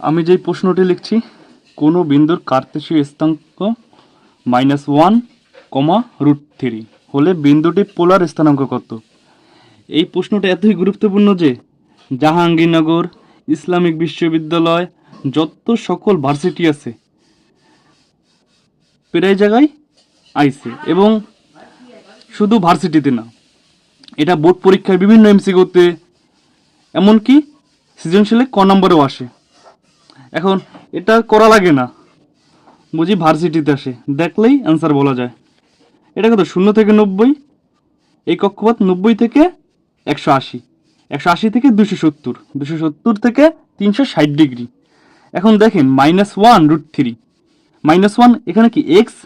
আমি যেই প্রশ্নটি লিখছি, কোনো বিন্দুর কার্তেশীয় স্থানাঙ্ক minus one comma root three হলে বিন্দুটি পোলার স্থানাঙ্ক কত? এই প্রশ্নটা এতই গুরুত্বপূর্ণ যে জাহাঙ্গীরনগর, ইসলামিক বিশ্ববিদ্যালয়, যত সকল ভার্সিটি আছে, প্রায় জায়গায় আইছে এবং শুধু ভার্সিটিতে না, এটা বোর্ড পরীক্ষায় বিভিন্ন এমসিকিউতে এমনকি সৃজনশীলে ক নম্বরেও আসে। এখন এটা করা লাগে না। বুঝি ভার্সিটিতে আসে। দেখলেই অ্যান্সার বলা যায়। এটা কত? শূন্য থেকে নব্বই? এই কক্ষপথ নব্বই থেকে একশো আশি। একশো আশি থেকে দুশো সত্তর। দুশো সত্তর থেকে তিনশো ষাট ডিগ্রি। এখন দেখেন minus one root three minus one এখানে কি এক্স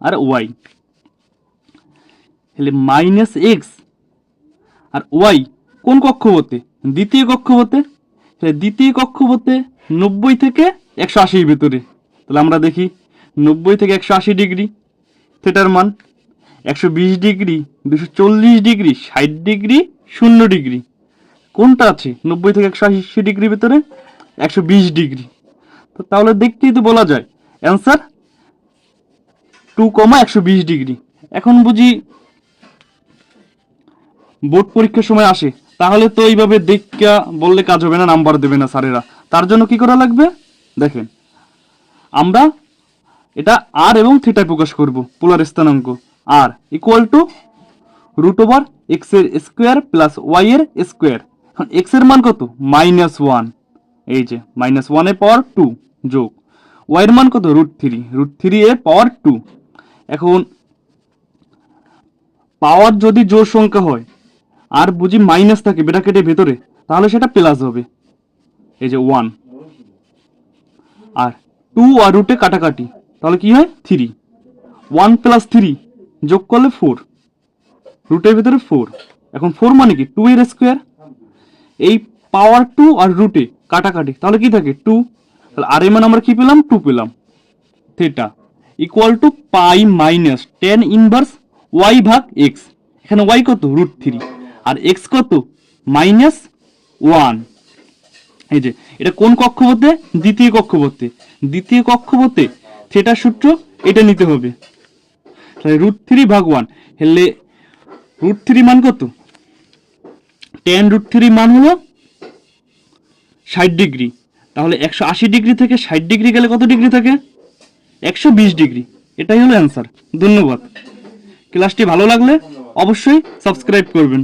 আর ওয়াই তাহলে মাইনাস এক্স আর ওয়াই কোন কক্ষপথে? দ্বিতীয় কক্ষপথে। দ্বিতীয় কক্ষপথে নব্বই থেকে একশো আশির ভিতরে। তাহলে আমরা দেখি, নব্বই থেকে একশো আশি ডিগ্রি, থেটার মান একশো বিশ ডিগ্রি, দুশো চল্লিশ ডিগ্রি, ষাট ডিগ্রি, শূন্য ডিগ্রি। কোনটা আছে? নব্বই থেকে একশো আশি ডিগ্রির ভিতরে একশো বিশ ডিগ্রি। তো তাহলে দেখতেই তো বলা যায়, অ্যান্সার টু কমা একশো বিশ ডিগ্রি। এখন বুঝি বোর্ড পরীক্ষার সময় আসে। তাহলে তো এইভাবে দেখা বললে কাজ হবে না, নাম্বার দেবে না স্যারেরা। তার জন্য কি করা লাগবে? দেখেন, আমরা এটা আর এবং থিটায় প্রকাশ করব, পোলার স্থানাঙ্ক। R equal to root over এক্সের স্কোয়ার প্লাস ওয়াই এর স্কোয়ার এখন এক্সের মান কত? মাইনাস ওয়ান এই যে মাইনাস ওয়ানের পাওয়ার টু যোগ। ওয়াই এর মান কত? রুট থ্রি রুট থ্রি এর পাওয়ার টু এখন পাওয়ার যদি জোর সংখ্যা হয় আর বুঝি মাইনাস থাকে ব্র্যাকেটের ভেতরে। তাহলে সেটা প্লাস হবে। এই যে ওয়ান আর টু আর রুটে কাটাকাটি। তাহলে কি হয়? থ্রি ওয়ান প্লাস থ্রি যোগ করলে ফোর রুটের ভেতরে ফোর এখন ফোর মানে কি? টু এর স্কোয়ার এই পাওয়ার টু আর রুটে কাটাকাটি। তাহলে কি থাকে? টু তাহলে আর এর মানে আমরা কি পেলাম? টু পেলাম। Theta equal to pi minus tan inverse y ভাগ এক্স এখানে ওয়াই কত? রুট থ্রি আর এক্স কত? মাইনাস ওয়ান এই যে, এটা কোন কক্ষপথে? দ্বিতীয় কক্ষপথে। দ্বিতীয় কক্ষপথে থিটার সূত্র এটা নিতে হবে। তাহলে রুট থ্রি ভাগ ওয়ান হেলে রুট থ্রি মান কত? টেন রুট থ্রি মান হলো ষাট ডিগ্রি। তাহলে একশো আশি ডিগ্রি থেকে ষাট ডিগ্রি গেলে কত ডিগ্রি থাকে? একশো বিশ ডিগ্রি। এটাই হলো অ্যান্সার ধন্যবাদ। ক্লাসটি ভালো লাগলে অবশ্যই সাবস্ক্রাইব করবেন।